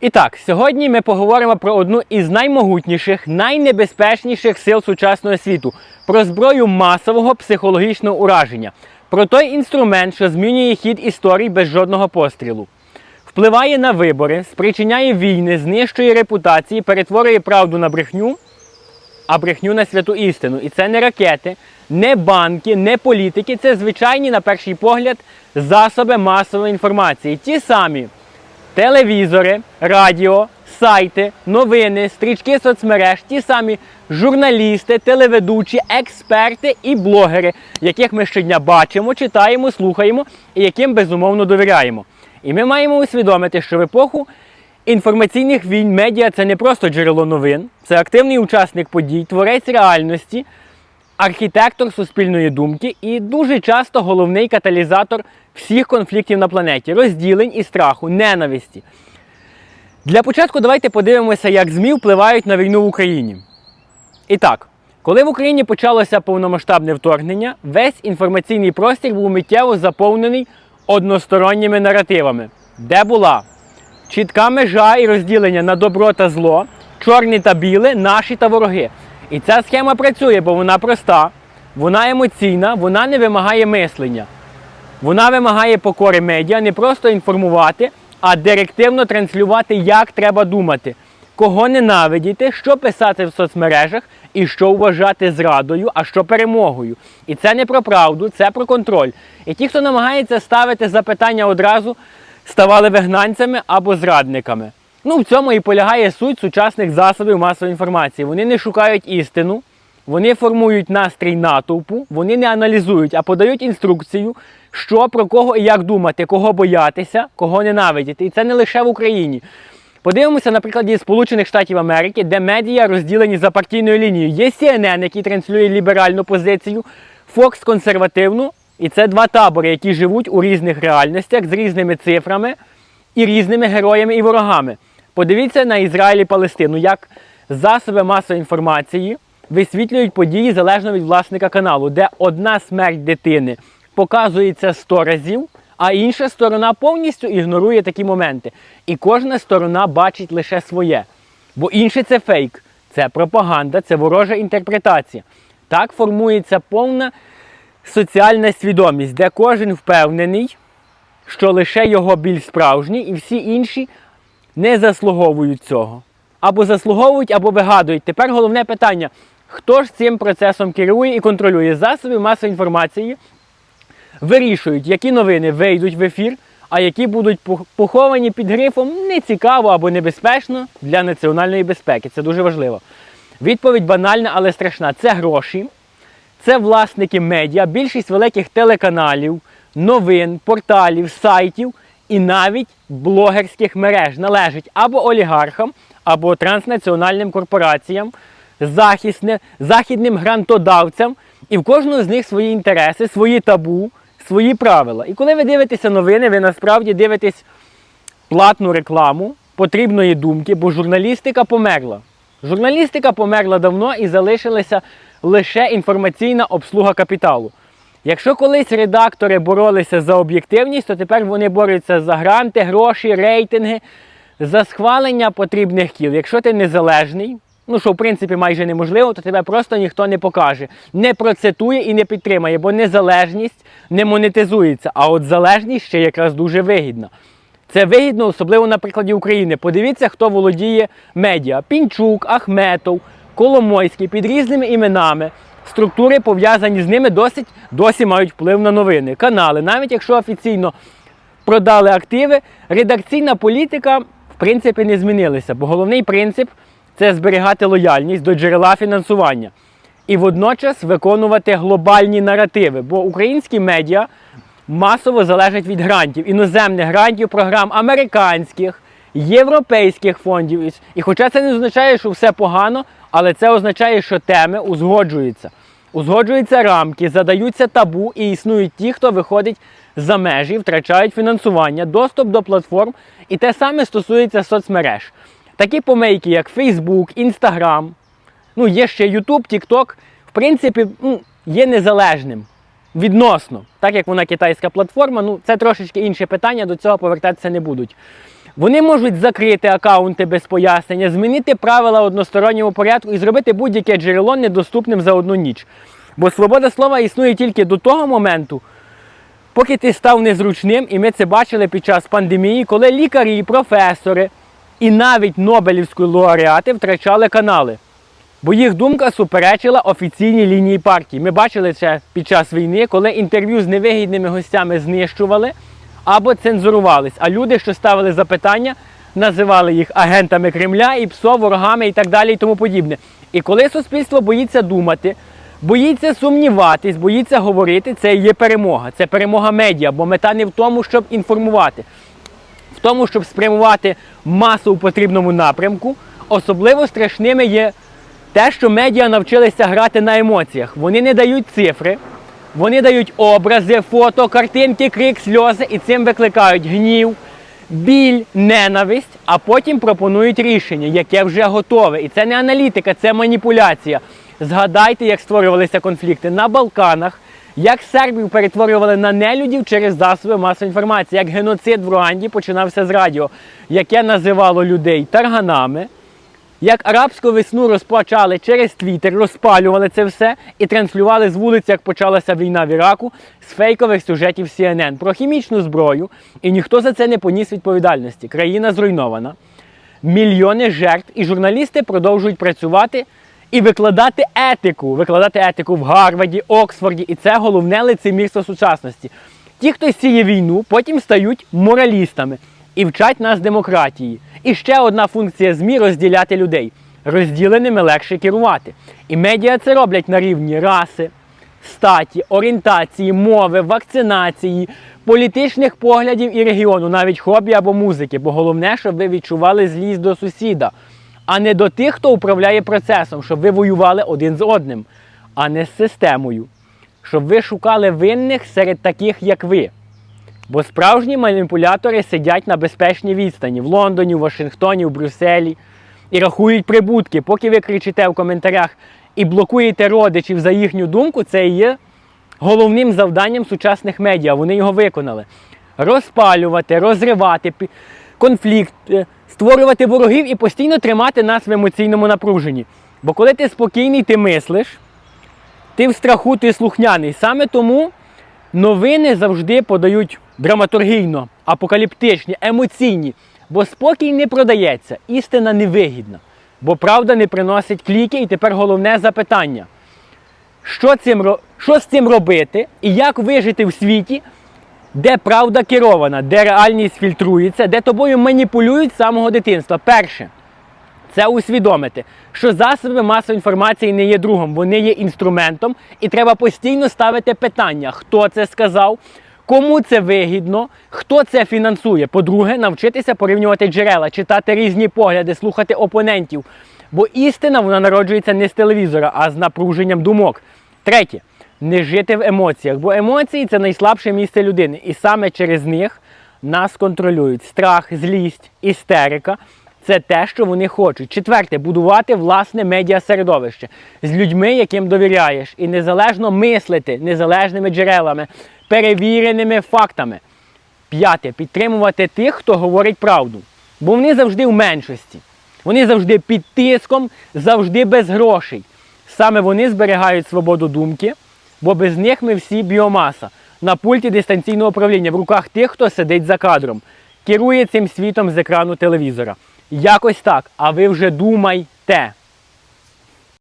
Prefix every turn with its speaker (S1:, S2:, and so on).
S1: І так, сьогодні ми поговоримо про одну із наймогутніших, найнебезпечніших сил сучасного світу про зброю масового психологічного ураження, про той інструмент, що змінює хід історій без жодного пострілу. Впливає на вибори, спричиняє війни, знищує репутації, перетворює правду на брехню, а брехню на святу істину. І це не ракети, не банки, не політики. Це звичайні, на перший погляд, засоби масової інформації. Ті самі телевізори, радіо, сайти, новини, стрічки соцмереж, ті самі журналісти, телеведучі, експерти і блогери, яких ми щодня бачимо, читаємо, слухаємо і яким безумовно довіряємо. І ми маємо усвідомити, що в епоху інформаційних війн медіа це не просто джерело новин, це активний учасник подій, творець реальності, архітектор суспільної думки і дуже часто головний каталізатор всіх конфліктів на планеті, розділень і страху, ненависті. Для початку давайте подивимося, як ЗМІ впливають на війну в Україні. І так, коли в Україні почалося повномасштабне вторгнення, весь інформаційний простір був миттєво заповнений односторонніми наративами, де була чітка межа і розділення на добро та зло, чорне та біле, наші та вороги. І ця схема працює, бо вона проста, вона емоційна, вона не вимагає мислення. Вона вимагає покори медіа не просто інформувати, а директивно транслювати, як треба думати, кого ненавидіти, що писати в соцмережах і що вважати зрадою, а що перемогою. І це не про правду, це про контроль. І ті, хто намагається ставити запитання одразу, ставали вигнанцями або зрадниками. Ну, в цьому і полягає суть сучасних засобів масової інформації. Вони не шукають істину, вони формують настрій натовпу, вони не аналізують, а подають інструкцію, що про кого і як думати, кого боятися, кого ненавидіти. І це не лише в Україні. Подивимося на прикладі Сполучених Штатів Америки, де медіа розділені за партійною лінією. Є CNN, який транслює ліберальну позицію, Fox консервативну. І це два табори, які живуть у різних реальностях з різними цифрами і різними героями і ворогами. Подивіться на Ізраїль і Палестину, як засоби масової інформації висвітлюють події залежно від власника каналу, де одна смерть дитини показується 100 разів, а інша сторона повністю ігнорує такі моменти. І кожна сторона бачить лише своє. Бо інше це фейк, це пропаганда, це ворожа інтерпретація. Так формується повна соціальна свідомість, де кожен впевнений, що лише його біль справжній, і всі інші не заслуговують цього. Або заслуговують, або вигадують. Тепер головне питання: хто ж цим процесом керує і контролює засоби масової інформації, вирішують, які новини вийдуть в ефір, а які будуть поховані під грифом нецікаво або небезпечно для національної безпеки. Це дуже важливо. Відповідь банальна, але страшна. Це гроші, це власники медіа, більшість великих телеканалів, новин, порталів, сайтів і навіть блогерських мереж належить або олігархам, або транснаціональним корпораціям, західним грантодавцям. І в кожного з них свої інтереси, свої табу, свої правила. І коли ви дивитеся новини, ви насправді дивитесь платну рекламу потрібної думки, бо журналістика померла. Журналістика померла давно і залишилася лише інформаційна обслуга капіталу. Якщо колись редактори боролися за об'єктивність, то тепер вони борються за гранти, гроші, рейтинги, за схвалення потрібних кіл. Якщо ти незалежний, ну що в принципі майже неможливо, то тебе просто ніхто не покаже, не процитує і не підтримає, бо незалежність не монетизується. А от залежність ще якраз дуже вигідна. Це вигідно, особливо на прикладі України. Подивіться, хто володіє медіа: Пінчук, Ахметов, Коломойський під різними іменами. Структури пов'язані з ними досить досі мають вплив на новини. Канали, навіть якщо офіційно продали активи, редакційна політика в принципі не змінилася, бо головний принцип це зберігати лояльність до джерела фінансування і водночас виконувати глобальні наративи. Бо українські медіа масово залежать від грантів, іноземних грантів, програм американських, європейських фондів. І- хоча це не означає, що все погано, але це означає, що теми узгоджуються. Узгоджуються рамки, задаються табу і існують ті, хто виходить за межі, втрачають фінансування, доступ до платформ. І те саме стосується соцмереж. Такі помийки, як Facebook, Instagram, ну є ще YouTube, TikTok, в принципі, ну, є незалежним. Відносно, так як вона китайська платформа, ну це трошечки інше питання, до цього повертатися не будуть. Вони можуть закрити акаунти без пояснення, змінити правила одностороннього порядку і зробити будь-яке джерело недоступним за одну ніч. Бо свобода слова існує тільки до того моменту, поки ти став незручним, і ми це бачили під час пандемії, коли лікарі, професори і навіть Нобелівські лауреати втрачали канали. Бо їх думка суперечила офіційній лінії партії. Ми бачили це під час війни, коли інтерв'ю з невигідними гостями знищували або цензурувались. А люди, що ставили запитання, називали їх агентами Кремля і ПСО, ворогами і так далі, і тому подібне. І коли суспільство боїться думати, боїться сумніватись, боїться говорити, це є перемога. Це перемога медіа, бо мета не в тому, щоб інформувати, в тому, щоб спрямувати масу у потрібному напрямку. Особливо страшними є те, що медіа навчилися грати на емоціях. Вони не дають цифри, вони дають образи, фото, картинки, крик, сльози і цим викликають гнів, біль, ненависть, а потім пропонують рішення, яке вже готове. І це не аналітика, це маніпуляція. Згадайте, як створювалися конфлікти на Балканах, як сербів перетворювали на нелюдів через засоби масової інформації, як геноцид в Руанді починався з радіо, яке називало людей тарганами. Як арабську весну розпочали через Твіттер, розпалювали це все і транслювали з вулиці, як почалася війна в Іраку, з фейкових сюжетів CNN про хімічну зброю, і ніхто за це не поніс відповідальності. Країна зруйнована, мільйони жертв, і журналісти продовжують працювати і викладати етику, викладати етику в Гарварді, Оксфорді, і це головне лицемірство сучасності. Ті, хто сіє війну, потім стають моралістами і вчать нас демократії. І ще одна функція ЗМІ розділяти людей. Розділеними легше керувати. І медіа це роблять на рівні раси, статі, орієнтації, мови, вакцинації, політичних поглядів і регіону, навіть хобі або музики. Бо головне, щоб ви відчували злість до сусіда, а не до тих, хто управляє процесом, щоб ви воювали один з одним, а не з системою. Щоб ви шукали винних серед таких, як ви. Бо справжні маніпулятори сидять на безпечній відстані в Лондоні, в Вашингтоні, в Брюсселі і рахують прибутки. Поки ви кричите в коментарях і блокуєте родичів за їхню думку, це і є головним завданням сучасних медіа. Вони його виконали. Розпалювати, розривати конфлікт, е, створювати ворогів і постійно тримати нас в емоційному напруженні. Бо коли ти спокійний, ти мислиш, ти в страху, ти слухняний. Саме тому новини завжди подають драматургійно, апокаліптичні, емоційні. Бо спокій не продається, істина невигідна. Бо правда не приносить кліки, і тепер головне запитання. Що, цим, що з цим робити і як вижити в світі, де правда керована, де реальність фільтрується, де тобою маніпулюють з самого дитинства? Перше, це усвідомити, що засоби масової інформації не є другом, вони є інструментом, і треба постійно ставити питання, хто це сказав, кому це вигідно, хто це фінансує. По-друге, навчитися порівнювати джерела, читати різні погляди, слухати опонентів. Бо істина вона народжується не з телевізора, а з напруженням думок. Третє, не жити в емоціях, бо емоції це найслабше місце людини, і саме через них нас контролюють страх, злість, істерика. Це те, що вони хочуть. Четверте, будувати власне медіасередовище з людьми, яким довіряєш, і незалежно мислити незалежними джерелами, перевіреними фактами. П'яте, підтримувати тих, хто говорить правду. Бо вони завжди в меншості. Вони завжди під тиском, завжди без грошей. Саме вони зберігають свободу думки, бо без них ми всі біомаса на пульті дистанційного управління в руках тих, хто сидить за кадром, керує цим світом з екрану телевізора. Якось так, а ви вже думайте.